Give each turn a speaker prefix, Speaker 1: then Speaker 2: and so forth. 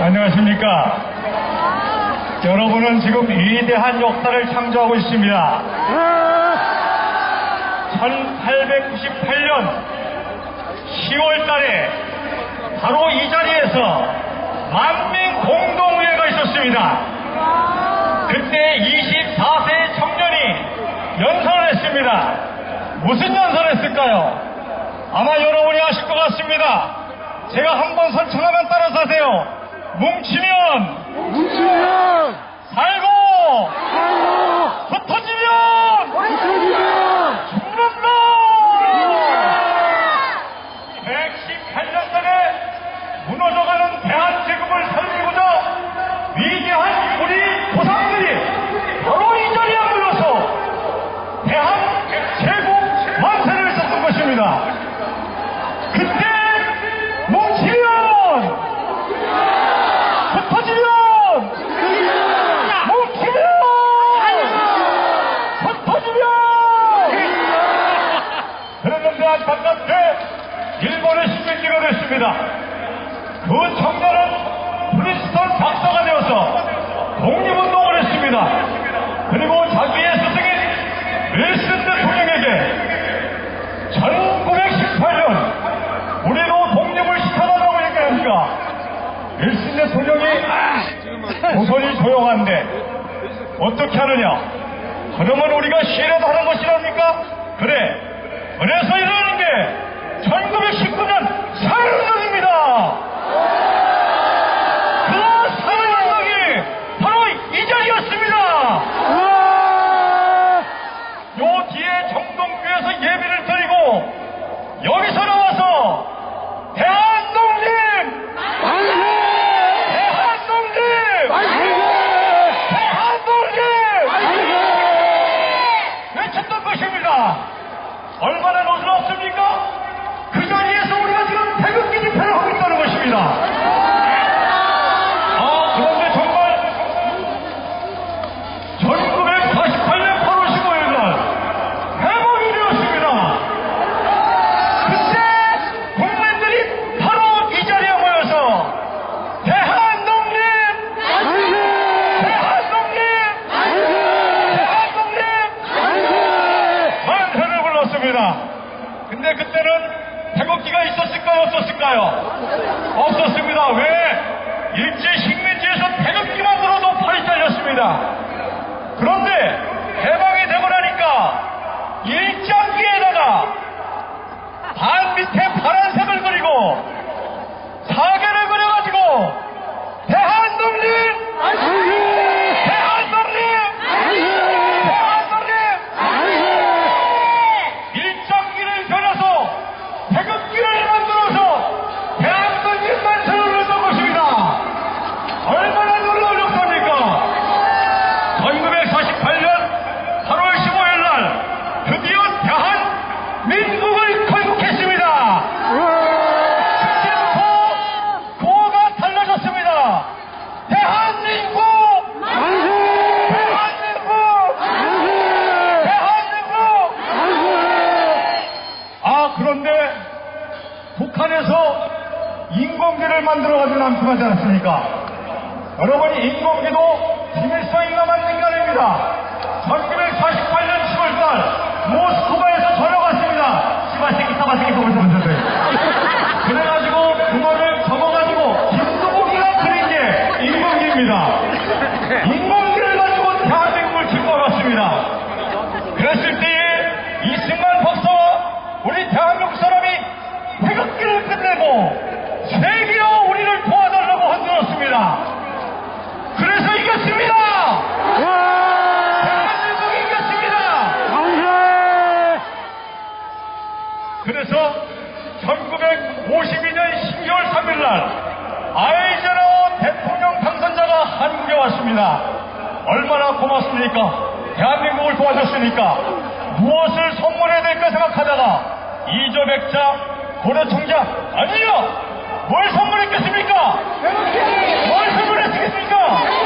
Speaker 1: 안녕하십니까. 여러분은 지금 위대한 역사를 창조하고 있습니다. 1898년 10월 달에 바로 이 자리에서 만민 공동회가 있었습니다. 그때 24세 청년이 연설을 했습니다. 무슨 연설을 했을까요? 아마 여러분이 아실 것 같습니다. 제가 한번 선창하면 따라서 하세요. 뭉치면
Speaker 2: 뭉치면
Speaker 1: 살고 흩어지면
Speaker 2: 흩어지면
Speaker 1: 죽는다! 118년 전에 무너져가는 대한제국을 살리고자 위대한 우리 조상들이 바로 이 자리에 모여서 대한제국 만세를 썼던 것입니다. 그때 뭉치면 흩어지면 뭉치면 흩어지면 그랬는데 안타깝게 일본의 식민지가 됐습니다. 그 청년은 프린스턴 박사가 되어서 독립운동을 했습니다. 그리고 자기의 스승인 윌슨 대통령에게 1918년 우리도 독립을 시켜달라고 얘기하니까 윌슨 대통령이 도선이 조용한데 어떻게 하느냐? 그러면 우리가 시해라도 하는 것이랍니까? 그래. 그래서 이러는 게 1919년 사회운동입니다. 그 사회운동이 바로 이 자리였습니다. 요 뒤에 정동교에서 예비를 드리고 여기서 나와서 대한독립!
Speaker 2: 만세
Speaker 1: 대한독립!
Speaker 2: 만세
Speaker 1: 대한독립!
Speaker 2: 만세
Speaker 1: 외쳤던 것입니다. 노스럽습니까? 그 자리에서 우리가 지금 태극기 집회를 하고 있다는 것입니다. 아, 그런데 정말 1948년 8월 15일 날 해방이 되었습니다. 그때 국민들이 바로 이 자리에 모여서 대한독립!
Speaker 2: 만세
Speaker 1: 대한독립!
Speaker 2: 만세
Speaker 1: 대한독립!
Speaker 2: 만세
Speaker 1: 만세를 불렀습니다. 근데 그때는 태극기가 있었을까요? 없었을까요? 없었습니다. 왜? 일제 식민지에서 태극기만 들어도 팔이 잘렸습니다. 그런데 해방이 되고 나니까 일장기에다가 반 밑에 파란색을 그리고 사계를 그려가지고 대한독립!
Speaker 2: 만세
Speaker 1: 대한독립!
Speaker 2: 만세
Speaker 1: 대한독립!
Speaker 2: 만세
Speaker 1: 일장기를 겨려서 태극기를 만들어서 대한민국 만세를 했던 것입니다. 얼마나 놀라운 역사입니까? 1948년 8월 15일 날 드디어 대한민국을 건국했습니다. 그때부터 구호가 달라졌습니다. 대한민국!
Speaker 2: 만세
Speaker 1: 대한민국!
Speaker 2: 만세
Speaker 1: 대한민국!
Speaker 2: 만세
Speaker 1: 아, 그런데 북한에서 인공기를 만들어가지고 남침하지 않았습니까? 여러분이 인공기도 김일성이가 만든 게 아닙니다. 1948년 10월달 모스크바에서 전화갔습니다. 시바새끼 사바새끼 보면서 문제들. 감사합니다. 얼마나 고맙습니까? 대한민국을 도와줬으니까 무엇을 선물해야 될까 생각하다가 이조백자 고려청자 아니요! 뭘 선물했겠습니까? 뭘 선물했겠습니까?